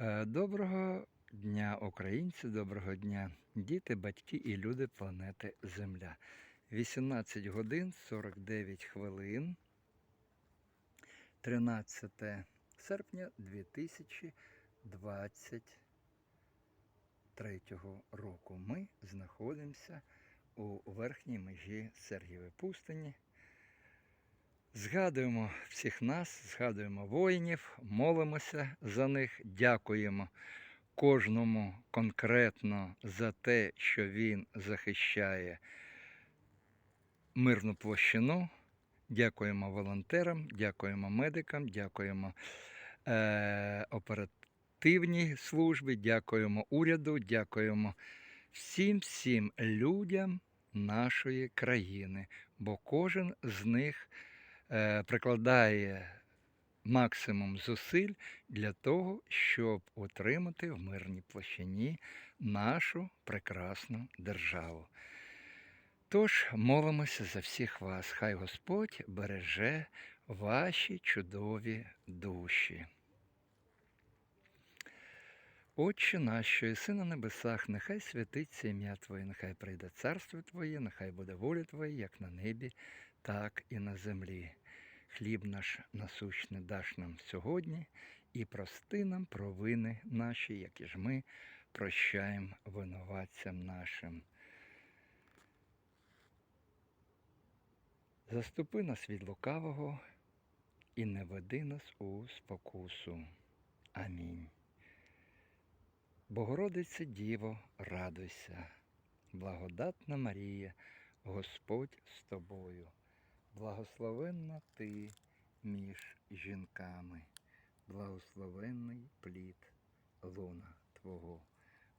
Е, Доброго дня, українці, доброго дня, діти, батьки і люди планети Земля. 18 годин 49 хвилин. 13 серпня 2023 року. Ми знаходимося у верхній межі Сергієвої пустині. Згадуємо всіх нас, згадуємо воїнів, молимося за них, дякуємо кожному конкретно за те, що він захищає мирну площину. Дякуємо волонтерам, дякуємо медикам, дякуємо е, оперативній службі, дякуємо уряду, дякуємо всім всім людям нашої країни, бо кожен з них прикладає максимум зусиль для того, щоб утримати в мирній площині нашу прекрасну державу. Тож молимося за всіх вас. Хай Господь береже ваші чудові душі. Отче наш, що єси на небесах, нехай святиться ім'я Твоє, нехай прийде царство Твоє, нехай буде воля Твоя, як на небі, так і на землі. Хліб наш насущний даш нам сьогодні, і прости нам провини наші, які ж ми прощаємо винуватцям нашим. Заступи нас від лукавого і не веди нас у спокусу. Амінь. Богородице Діво, радуйся, благодатна Марія, Господь з тобою, благословенна ти між жінками, благословенний плід луна Твого,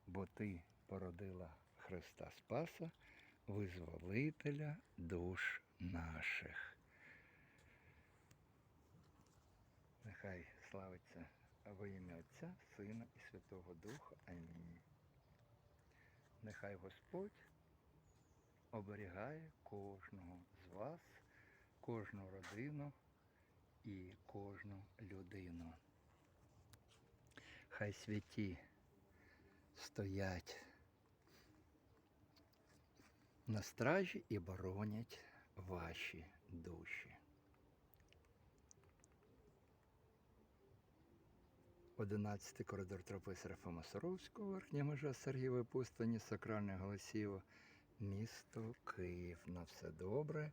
бо Ти породила Христа Спаса, визволителя душ наших. Нехай славиться во ім'я Отця, Сина і Святого Духа. Амінь. Нехай Господь оберігає кожного з вас, кожну родину і кожну людину. Хай святі стоять на стражі і боронять ваші душі. 11 коридор тропи Серафима Саровського, верхня межа Сергієвої пустині, сакральне голосіво, місто Київ. На все добре.